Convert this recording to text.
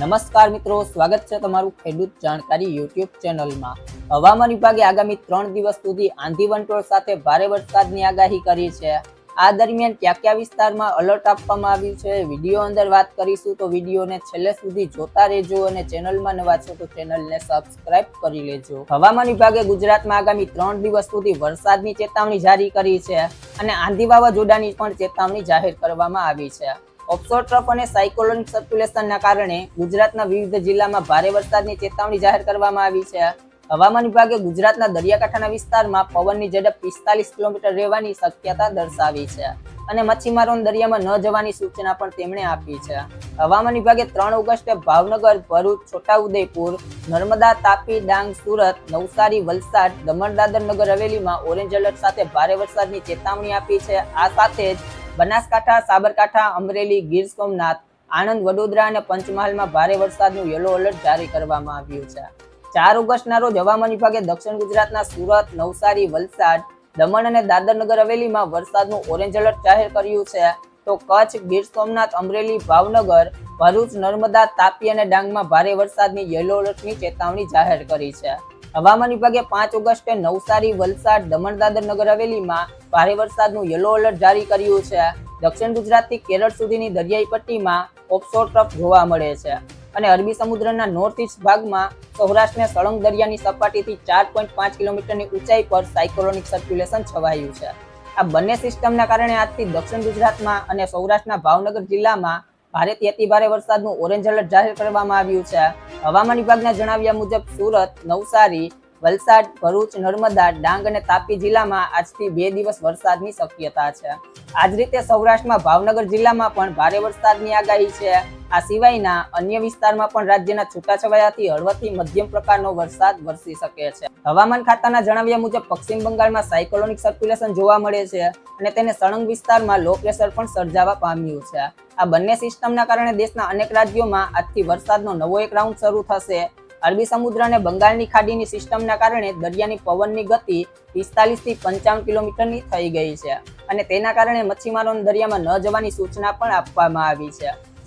નમસ્કાર મિત્રો, સ્વાગત છે તમારું ખેડૂત જાણકારી યુટ્યુબ ચેનલમાં. હવામાન વિભાગે આગામી ત્રણ દિવસ સુધી આંધી વંટોળ સાથે ભારે વરસાદની આગાહી કરી છે. આ દરમિયાન કયા કયા વિસ્તારમાં અલર્ટ આપવામાં આવ્યું છે? વીડિયો અંદર વાત કરીશું તો વિડીયોને છેલ્લે સુધી જોતા રહેજો અને ચેનલમાં નવા છો તો ચેનલને સબસ્ક્રાઇબ કરી લેજો. હવામાન વિભાગે ગુજરાતમાં આગામી ત્રણ દિવસ સુધી વરસાદની ચેતવણી જારી કરી છે અને આંધી વાવાઝોડાની પણ ચેતવણી જાહેર કરવામાં આવી છે. ઓફશોર ટ્રફ અને સાયકોલોનિક સર્ક્યુલેશનના કારણે ગુજરાતના વિવિધ જિલ્લામાં ભારે વરસાદની ચેતવણી જાહેર કરવામાં આવી છે. હવામાન વિભાગે ગુજરાતના દરિયાકાંઠાના વિસ્તારમાં પવનની ઝડપ પિસ્તાલીસ કિલોમીટર રહેવાની શક્યતા દર્શાવી છે અને મચ્છીમારોને દરિયામાં ન જવાની સૂચના પણ તેમણે આપી છે. હવામાન વિભાગે ત્રણ ઓગસ્ટે ભાવનગર, ભરૂચ, છોટાઉદેપુર, નર્મદા, તાપી, ડાંગ, સુરત, નવસારી, વલસાડ, દમણ દાદર નગર હવેલીમાં ઓરેન્જ એલર્ટ સાથે ભારે વરસાદની ચેતવણી આપી છે. આ સાથે જ બનાસકાંઠા, સાબરકાંઠા, અમરેલી, ગીર સોમનાથ, આણંદ, વડોદરા અને પંચમહાલમાં ભારે વરસાદનું યલો એલર્ટ જારી કરવામાં આવ્યું છે. ચાર ઓગસ્ટના રોજ હવામાન વિભાગે દક્ષિણ ગુજરાતના સુરત, નવસારી, વલસાડ, દમણ અને દાદર નગર હવેલીમાં વરસાદનું ઓરેન્જ એલર્ટ જાહેર કર્યું છે. તો કચ્છ, ગીર સોમનાથ, અમરેલી, ભાવનગર, ભરૂચ, નર્મદા, તાપી અને ડાંગમાં ભારે વરસાદની યલો એલર્ટની ચેતવણી જાહેર કરી છે. હવામાન વિભાગે પાંચ ઓગસ્ટે નવસારી, વલસાડ દમણ દાદર નગર હવેલીમાં ભારે વરસાદનું યલો એલર્ટ જારી કર્યું છે. દક્ષિણ ગુજરાતથી કેરળ સુધીની દરિયાઈ પટ્ટીમાં ઓફશોર ટ્રફ જોવા મળે છે. અને અરબી સમુદ્રના નોર્થ ઇસ્ટ ભાગમાં સૌરાષ્ટ્રને સળંગ દરિયાની સપાટીથી ચાર પોઈન્ટ પાંચ કિલોમીટરની ઊંચાઈ પર સાયકોલોનિક સર્ક્યુલેશન છવાયું છે. આ બંને સિસ્ટમના કારણે આજથી દક્ષિણ ગુજરાતમાં અને સૌરાષ્ટ્રના ભાવનગર જિલ્લામાં ભારેથી અતિભારે વરસાદનું ઓરેન્જ એલર્ટ જાહેર કરવામાં આવ્યું છે. હવામાન વિભાગના જણાવ્યા મુજબ સુરત, નવસારી, વલસાડ, ભરૂચ, નર્મદા, ડાંગ અને તાપી જિલ્લામાં આજથી બે દિવસ વરસાદની શક્યતા છે. આજ રીતે સૌરાષ્ટ્રમાં ભાવનગર જિલ્લામાં પણ ભારે વરસાદની આગાહી છે. આ સિવાયના અન્ય વિસ્તારમાં પણ રાજ્યના છૂટાછવાયાથી હળવાથી મધ્યમ પ્રકારનો વરસાદ વરસી શકે છે. હવામાન ખાતાના જણાવ્યા મુજબ પશ્ચિમ બંગાળમાં સાયકોલોનિક સર્ક્યુલેશન જોવા મળે છે અને તેને સળંગ વિસ્તારમાં લો પ્રેશર પણ સર્જાવા પામ્યું છે. આ બંને સિસ્ટમના કારણે દેશના અનેક રાજ્યોમાં આજથી વરસાદનો નવો એક રાઉન્ડ શરૂ થશે. અરબી સમુદ્ર અને બંગાળની ખાડીની સિસ્ટમના કારણે દરિયાની પવનની ગતિ પિસ્તાલીસથી પંચાવન કિલોમીટરની થઈ ગઈ છે અને તેના કારણે મચ્છીમારોને દરિયામાં ન જવાની સૂચના પણ આપવામાં આવી છે.